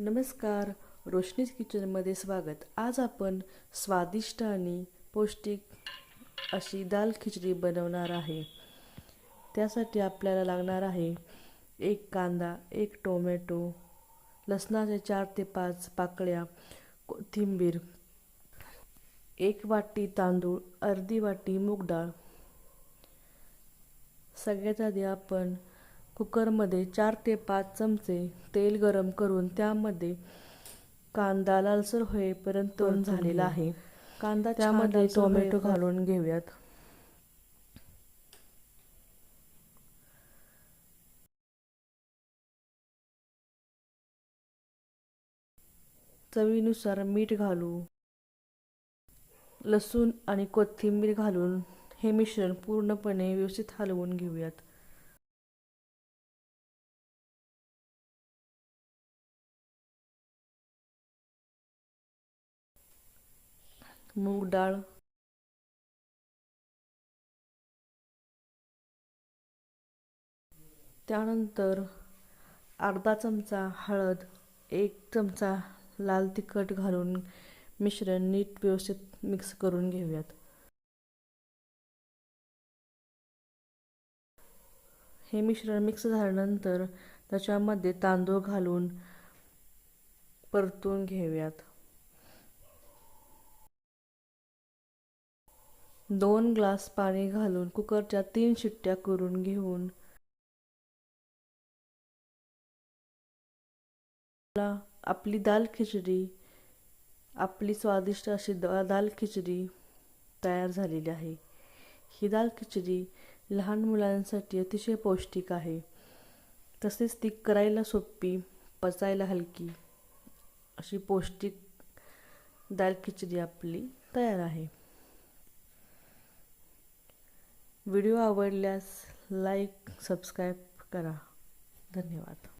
नमस्कार रोशनीज किचनमध्ये स्वागत. आज आपण स्वादिष्ट आणि पौष्टिक अशी दाल खिचडी बनवणार आहे. त्यासाठी आपल्याला लागणार आहे एक कांदा एक टोमॅटो लसणाचे चार ते पाच पाकळ्या कोथिंबीर एक वाटी तांदूळ अर्धी वाटी मूग डाळ. सगळ्यात आधी आपण कुकरमध्ये चार ते पाच चमचे तेल गरम करून त्यामध्ये कांदा लालसर होईपर्यंत तळून झालेला आहे. कांदा त्यामध्ये टोमॅटो घालून घेऊयात. चवीनुसार मीठ घालू. लसूण आणि कोथिंबीर घालून हे मिश्रण पूर्णपणे व्यवस्थित हलवून घेऊयात. मूग डाळ. त्यानंतर अर्धा चमचा हळद एक चमचा लाल तिखट घालून मिश्रण नीट व्यवस्थित मिक्स करून घेऊयात. हे मिश्रण मिक्स झाल्यानंतर त्याच्यामध्ये तांदूळ घालून परतून घेऊयात. दोन ग्लास पाणी घालून कुकरच्या तीन शिट्ट्या करून घेऊन आपली दाल खिचडी आपली स्वादिष्ट अशी दाल खिचडी तयार झालेली आहे. ही दाल खिचडी लहान मुलांसाठी अतिशय पौष्टिक आहे. तसेच ती करायला सोपी पचायला हलकी अशी पौष्टिक दाल खिचडी आपली तयार आहे. व्हिडिओ आवडल्यास लाईक सबस्क्राईब करा. धन्यवाद.